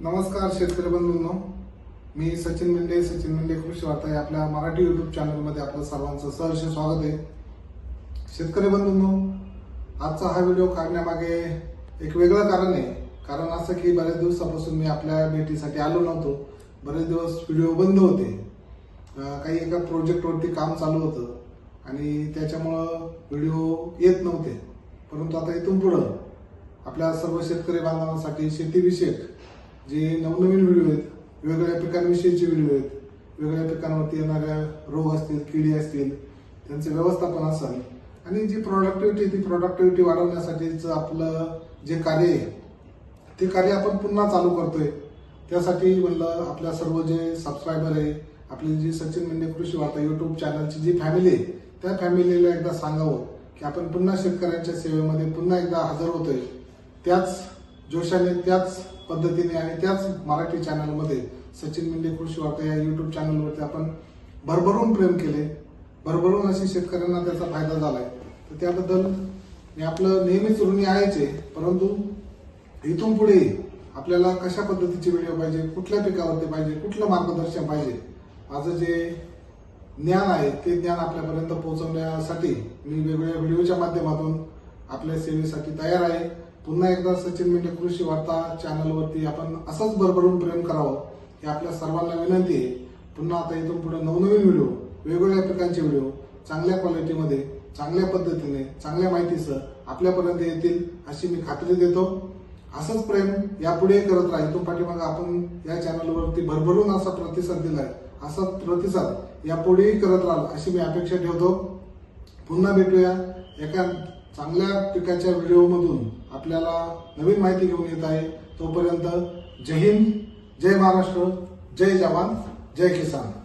नमस्कार शेतकरी बंधूंनो. मी सचिन मेंढे सचिन मेंढे कृषी वार्ता या आपल्या मराठी युट्यूब चॅनलमध्ये आपलं सर्वांचं सहर्ष स्वागत आहे. शेतकरी बंधूंनो आजचा हा व्हिडिओ काढण्यामागे एक वेगळं कारण आहे. कारण असं की बऱ्याच दिवसापासून मी आपल्या भेटीसाठी आलो नव्हतो. बरेच दिवस व्हिडिओ बंद होते. काही एका प्रोजेक्टवरती काम चालू होतं. आणि त्याच्यामुळं व्हिडिओ येत नव्हते. परंतु आता इथून पुढं आपल्या सर्व शेतकरी बांधवांसाठी शेतीविषयक जे नवनवीन व्हिडिओ आहेत वेगवेगळ्या पिकांविषयीचे व्हिडिओ आहेत वेगवेगळ्या पिकांवरती येणाऱ्या रोग असतील किडी असतील त्यांचे व्यवस्थापन असेल आणि जी प्रॉडक्टिव्हिटी ती प्रॉडक्टिव्हिटी वाढवण्यासाठीचं आपलं जे कार्य आहे ते कार्य आपण पुन्हा चालू करतोय. त्यासाठी म्हणलं आपल्या सर्व जे सबस्क्रायबर आहे आपली जी सचिन मेंढे कृषी वार्ता युट्यूब चॅनलची जी फॅमिली आहे त्या फॅमिलीला एकदा सांगावं की आपण पुन्हा शेतकऱ्यांच्या सेवेमध्ये पुन्हा एकदा हजर होतोय. त्याच जोशाने त्याच पद्धतीने आणि त्याच मराठी चॅनलमध्ये सचिन मिंडे कृषी वार्ता या युट्यूब चॅनलवरती आपण भरभरून प्रेम केले. भरभरून अशी शेतकऱ्यांना त्याचा फायदा झालाय. तर त्याबद्दल मी आपलं नेहमीच ऋणी आहेच आहे. परंतु इथून पुढे आपल्याला कशा पद्धतीचे व्हिडिओ पाहिजे कुठल्या पिकावरती पाहिजे कुठलं मार्गदर्शन पाहिजे माझं जे ज्ञान आहे ते ज्ञान आपल्यापर्यंत पोहोचवण्यासाठी मी वेगवेगळ्या व्हिडिओच्या माध्यमातून आपल्या सेवेसाठी तयार आहे. पुन्हा एकदा सचिन मेंढे कृषी वार्ता चॅनलवरती आपण असंच भरभरून प्रेम करावं ही आपल्या सर्वांना विनंती आहे. पुन्हा आता इथून पुढे नवनवीन व्हिडिओ वेगवेगळ्या पिकांचे व्हिडिओ चांगल्या क्वालिटीमध्ये चांगल्या पद्धतीने चांगल्या माहितीसह आपल्यापर्यंत येतील अशी मी खात्री देतो. असंच प्रेम यापुढे करत राहा. इथून पाठीमाग आपण या चॅनलवरती भरभरून असा प्रतिसाद दिलाय. असा प्रतिसाद यापुढेही करत राहाल अशी मी अपेक्षा ठेवतो. पुन्हा भेटूया एका चांगल्या पिकाच्या व्हिडिओमधून आपल्याला नवीन माहिती घेऊन येत आहे. तोपर्यंत जय हिंद जय महाराष्ट्र जय जवान जय किसान.